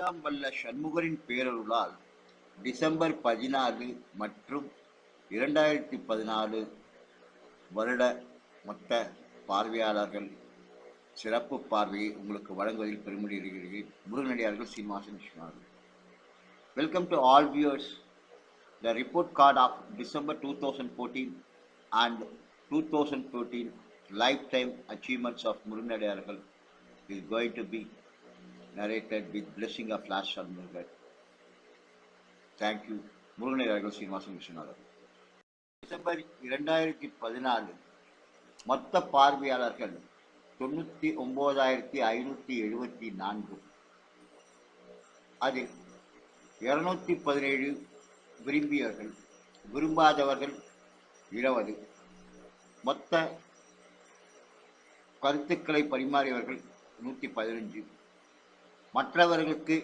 எல்லாம் வல்ல சண்முகரின் பேரருளால் டிசம்பர் பதினாலு மற்றும் இரண்டாயிரத்தி பதினாலு வருட மொத்த பார்வையாளர்கள் சிறப்பு பார்வையை உங்களுக்கு வழங்குவதில் பெருமையடைகிறது Muruganadiyargal Srinivasan Viswanathan welcome to all viewers the report card of December two thousand fourteen and two thousand fourteen lifetime achievements of Muruganadiyargal is going to be narrated with blessing of Last Shanmugar. Thank you. Muruganadiyargal Srinivasan Viswanathan December இரண்டாயிரத்தி பதினாலு மொத்த பார்வையாளர்கள் தொண்ணூற்றி ஒம்போதாயிரத்தி ஐநூற்றி எழுபத்தி நான்கு அதில் இருநூத்தி பதினேழு விரும்பியவர்கள் விரும்பாதவர்கள் இருபது மொத்த கருத்துக்களை பரிமாறியவர்கள் நூற்றி பதினஞ்சு மற்றவர்களுக்கு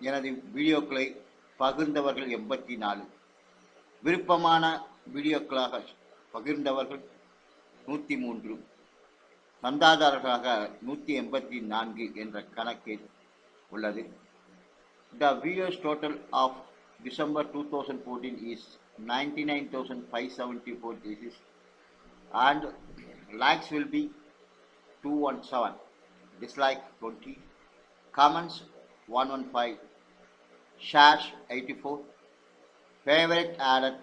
எனது வீடியோக்களை பகிர்ந்தவர்கள் எண்பத்தி நாலு. விருப்பமான வீடியோக்களாக பகிர்ந்தவர்கள் நூற்றி மூன்று. சந்தாதாரர்களாக நூற்றி எண்பத்தி நான்கு என்ற கணக்கில் உள்ளது. The views total of December two thousand fourteen is ninety nine thousand five seventy four cases and likes will be two one seven dislike 20, comments 115, shares 84, favorite added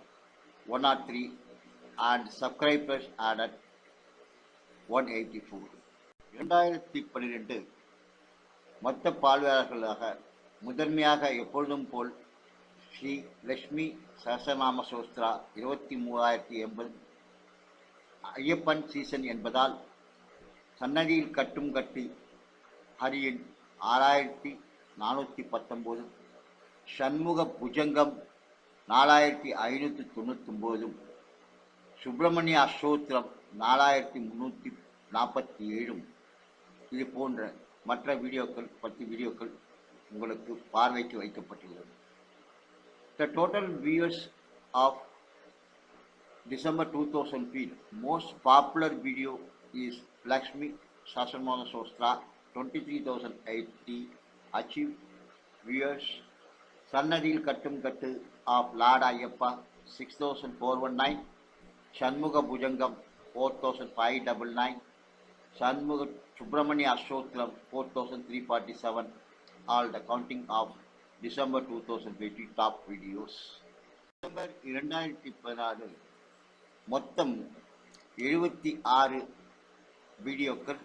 103 and subscribers added 184. இரண்டாயிரத்தி பன்னிரெண்டு மொத்த பார்வையாளர்களாக முதன்மையாக எப்பொழுதும் போல் ஸ்ரீ லக்ஷ்மி சஹசநாம சோஸ்திரா இருபத்தி மூவாயிரத்தி எண்பது Ayyappan season என்பதால் சன்னதியில் கட்டும் கட்டி ஹரியின் ஆறாயிரத்தி நானூற்றி பத்தொம்போது சண்முக புஜங்கம் நாலாயிரத்தி ஐநூற்றி தொண்ணூத்தொம்போதும் சுப்பிரமணிய அஷ்டோத்திரம் நாலாயிரத்தி முந்நூற்றி நாற்பத்தி ஏழும் இது போன்ற மற்ற வீடியோக்கள் பத்து வீடியோக்கள் உங்களுக்கு பார்வைக்கு வைக்கப்பட்டுள்ளது. The total viewers of December two thousand feel most popular video is Lakshmi சாசன்மோகன் Sostra 23,080 Bhujangam four thousand five double nine Shanmuga Subramanya 6,419. Shanmuga Bujangam 4,599. Shanmuga Subramania Ashotram 4,347. All the counting of December 2020 top videos. December இரண்டாயிரத்தி பதினாறு மொத்தம் எழுபத்தி ஆறு வீடியோக்கள்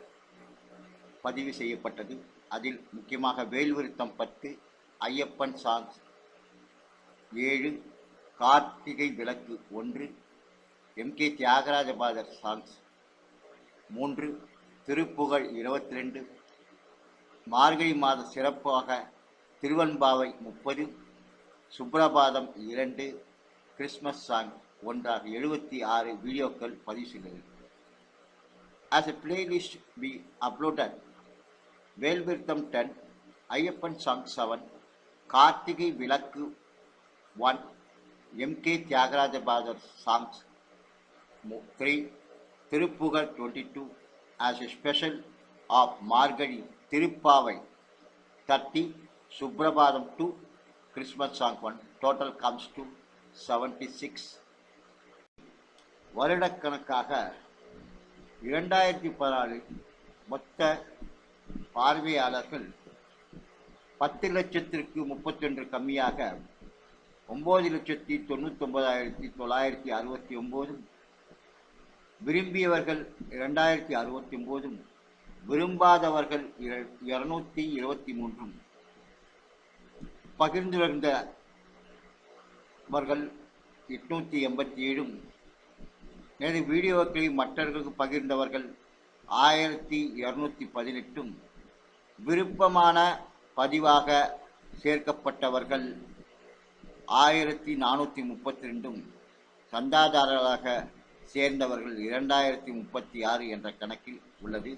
பதிவு செய்யப்பட்டது. அதில் முக்கியமாக வேல்விருத்தம் பத்து ஐயப்பன் சாங்ஸ் ஏழு கார்த்திகை விளக்கு ஒன்று எம் கே தியாகராஜபாதர் சாங்ஸ் மூன்று திருப்புகழ் இருபத்தி ரெண்டு மார்கழி மாத சிறப்பாக திருவன்பாவை முப்பது சுப்ரபாதம் இரண்டு கிறிஸ்மஸ் சாங் ஒன்றாக எழுபத்தி ஆறு வீடியோக்கள் பதிவு செய்தது. As a playlist be uploaded Velviruttham ten Ayyappan song seven Karthigai Vilakku one MK Thyagaraja Bhagavathar songs three Thiruppugazh twenty two as a special of Margazhi Thiruppavai தட்டி Suprabhatham two Christmas song one total comes to seventy six வருடக்கணக்காக இரண்டாயிரத்தி பதினாலில் மொத்த பார்வையாளர்கள் பத்து லட்சத்திற்கு முப்பத்தொன்று கம்மியாக ஒம்பது லட்சத்தி தொண்ணூத்தொம்பதாயிரத்தி தொள்ளாயிரத்தி அறுபத்தி ஒம்போதும் விரும்பியவர்கள் இரண்டாயிரத்தி அறுபத்தி ஒம்போதும் விரும்பாதவர்கள் இருநூத்தி இருபத்தி மூன்றும். பகிர்ந்திருந்தவர்கள் எட்நூற்றி எண்பத்தி ஏழும் எனது வீடியோக்களை மற்றவர்களுக்கு பகிர்ந்தவர்கள் ஆயிரத்தி இரநூத்தி பதினெட்டும் விருப்பமான பதிவாக சேர்க்கப்பட்டவர்கள் ஆயிரத்தி நானூற்றி முப்பத்தி ரெண்டும் சந்தாதாரர்களாக சேர்ந்தவர்கள் இரண்டாயிரத்தி முப்பத்தி ஆறு என்ற கணக்கில் உள்ளது.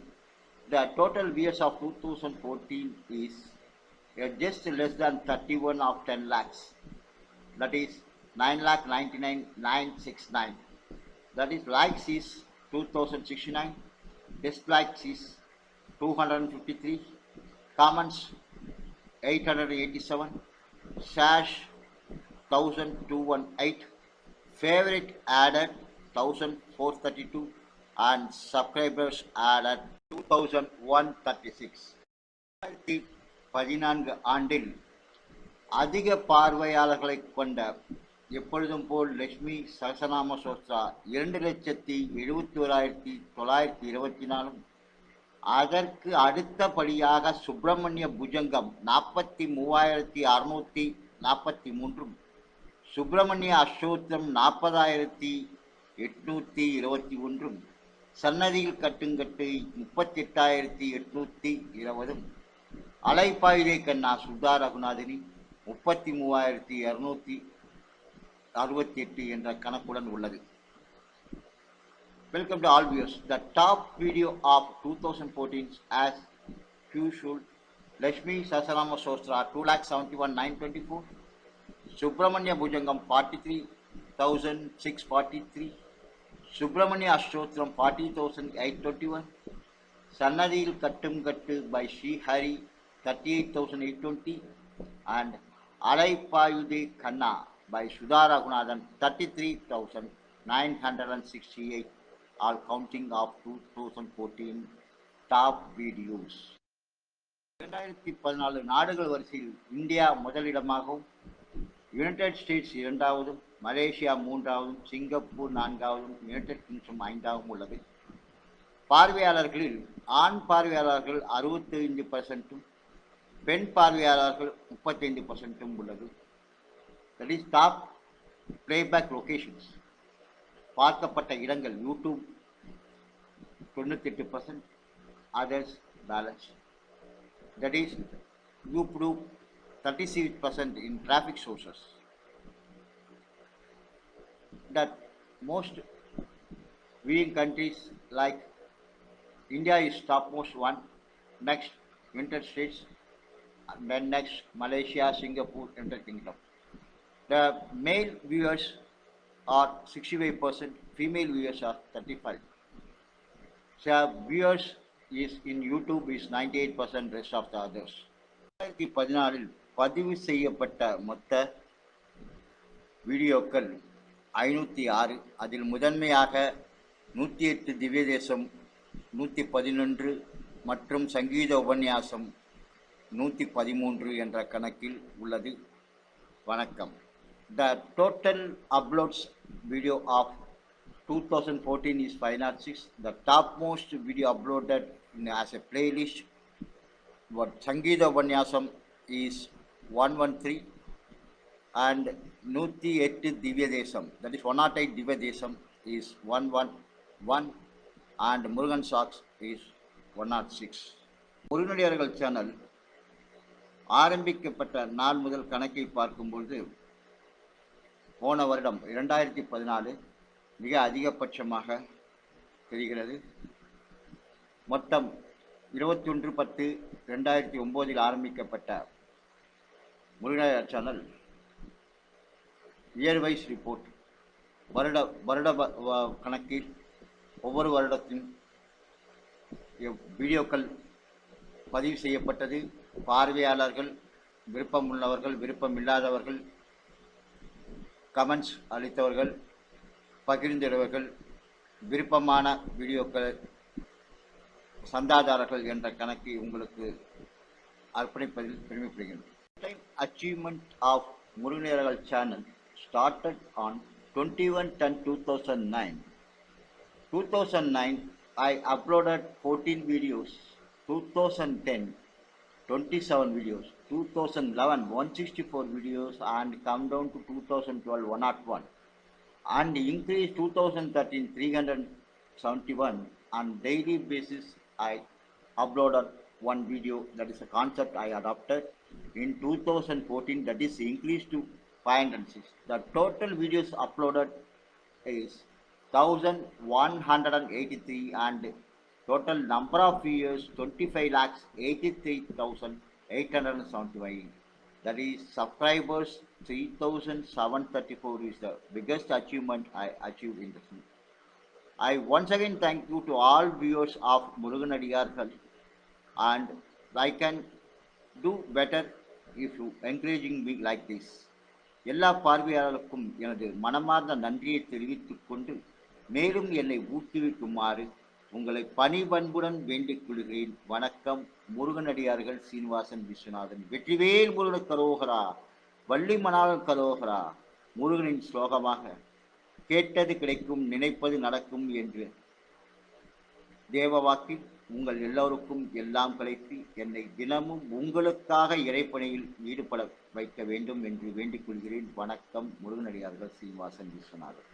The total viewers of two thousand fourteen is just less than thirty one of ten lakhs that is nine lakh ninety nine nine six nine that is likes is two thousand sixty nine dislikes is 253 comments 887, Sash 1218, favorite added 1432, and subscribers added 2136. ரெண்டாயிரத்தி பதினான்கு ஆண்டில் அதிக பார்வையாளர்களை கொண்ட எப்பொழுதும் போல் லட்சுமி சகசநாம சோஸ்திரா இரண்டு லட்சத்தி எழுபத்தி ஓராயிரத்தி தொள்ளாயிரத்தி இருபத்தி நாலும். அதற்கு அடுத்தபடியாக சுப்பிரமணிய புஜங்கம் நாற்பத்தி மூவாயிரத்தி அறுநூற்றி நாற்பத்தி மூன்றும். சுப்பிரமணிய அஷ்டோத்திரம் நாற்பதாயிரத்தி எட்நூற்றி இருபத்தி ஒன்றும். சன்னதியில் கட்டுங்கட்டு முப்பத்தி எட்டாயிரத்தி எட்நூற்றி இருபதும். அலைப்பாயுதை கண்ணா சுதா ரகுநாதனி முப்பத்தி மூவாயிரத்தி இரநூத்தி அறுபத்தி எட்டு என்ற கணக்குடன் உள்ளது welcome to all views the top video of two thousand fourteen as usual Lakshmi சசராம சோஸ்ரா two lakh seventy one nine twenty four Subramanya Bhujangam forty three thousand six forty three Subramanya Ashtothiram forty thousand eight twenty one சன்னதியில் கட்டும் கட்டு by Srihari thirty eight thousand eight twenty and Alaipayuthe Kanna by eight all 33,968 all counting of 2014 top videos. இரண்டாயிரத்தி பதினாலு நாடுகள் வரிசையில் India முதலிடமாகவும் United States இரண்டாவதும் Malaysia மூன்றாவதும் Singapore நான்காவதும் யுனைடெட் கிங்டம் ஐந்தாவதும் உள்ளது பார்வையாளர்களில் ஆண் பார்வையாளர்கள் அறுபத்தைந்து பர்சன்ட்டும் பெண் பார்வையாளர்கள் முப்பத்தைந்து பர்சன்ட்டும் உள்ளது That is top playback locations பார்க்கப்பட்ட இடங்கள் யூடியூப் தொண்ணூத்தெட்டு percent others balance that is YouTube thirty six percent in traffic sources that most viewing countries like India is topmost one, next United States, and then next Malaysia, Singapore, United Kingdom. The male viewers are 65%, female viewers are 35. So viewers is in YouTube is 98%, rest of the others. ரெண்டாயிரத்தி பதினாறில் பதிவு செய்யப்பட்ட மொத்த வீடியோக்கள் ஐநூற்றி ஆறு அதில் முதன்மையாக நூற்றி எட்டு திவ்ய தேசம் நூற்றி பதினொன்று மற்றும் சங்கீத உபன்யாசம் நூற்றி பதிமூன்று என்ற கணக்கில் உள்ளது வணக்கம் the total uploads video of two thousand fourteen is five not six the top most video uploaded as what Sangeeta Vanyasam is 113 and Nuti Etti Divya Desam, that is 108 Divya Desam is 111 and Murugan Socks is 106. Muruganadiyargal channel ஆரம்பிக்கப்பட்ட நாள் முதல் கணக்கை பார்க்கும்பொழுது போன வருடம் இரண்டாயிரத்தி பதினாலு மிக அதிகபட்சமாக தெரிகிறது. மொத்தம் இருபத்தி ஒன்று பத்து ரெண்டாயிரத்தி ஒம்போதில் ஆரம்பிக்கப்பட்ட முருகனாயர் சேனல் இயர்வைஸ் ரிப்போர்ட். வருட வருட வ- கணக்கில் ஒவ்வொரு வருடத்தின் வீடியோக்கள் பதிவு செய்யப்பட்டது. பார்வையாளர்கள் விருப்பம் உள்ளவர்கள் விருப்பம் இல்லாதவர்கள் கமெண்ட்ஸ் அளித்தவர்கள் பகிர்ந்திடுவர்கள் விருப்பமான வீடியோக்கள் சந்தாதாரர்கள் என்ற கணக்கை உங்களுக்கு அர்ப்பணிப்பதில் பெருமைப்படுகிறேன் time achievement of முருகநேரர்கள் channel started on twenty one ten two thousand nine 2009 I uploaded 14 videos. 2010 27 videos. 2011 164 videos and come down to 2012 101 and increase 2013 371 on daily basis I uploaded one video that is a concept I adopted. In 2014 that is increased to 506 the total videos uploaded is 1183 and total number of viewers 25 lakhs 875. that is subscribers 3734 is the biggest achievement i achieved in the film. i once again thank you to all viewers of murugan Adigarkal and i can do better if you encouraging me like this. எல்லா பார்வையாளர்களுக்கும் எனது மனமார்ந்த நன்றியை தெரிவித்துக் கொண்டு மேலும் என்னை ஊக்குவிக்குமாறு உங்களை பணிபண்புடன் வேண்டிக் கொள்கிறேன். வணக்கம் முருகனடியார்கள் சீனிவாசன் விஸ்வநாதன். வெற்றிவேல் முருகன கரோகரா வள்ளி மணாளன் கரோகரா முருகனின் ஸ்லோகமாக கேட்டது கிடைக்கும் நினைப்பது நடக்கும் என்று. தேவவாக்கில் உங்கள் எல்லோருக்கும் எல்லாம் கிடைத்து என்னை தினமும் உங்களுக்காக இறைப்பணியில் ஈடுபட வைக்க வேண்டும் என்று வேண்டிக் கொள்கிறேன். வணக்கம் முருகனடியார்கள் சீனிவாசன் விஸ்வநாதன்.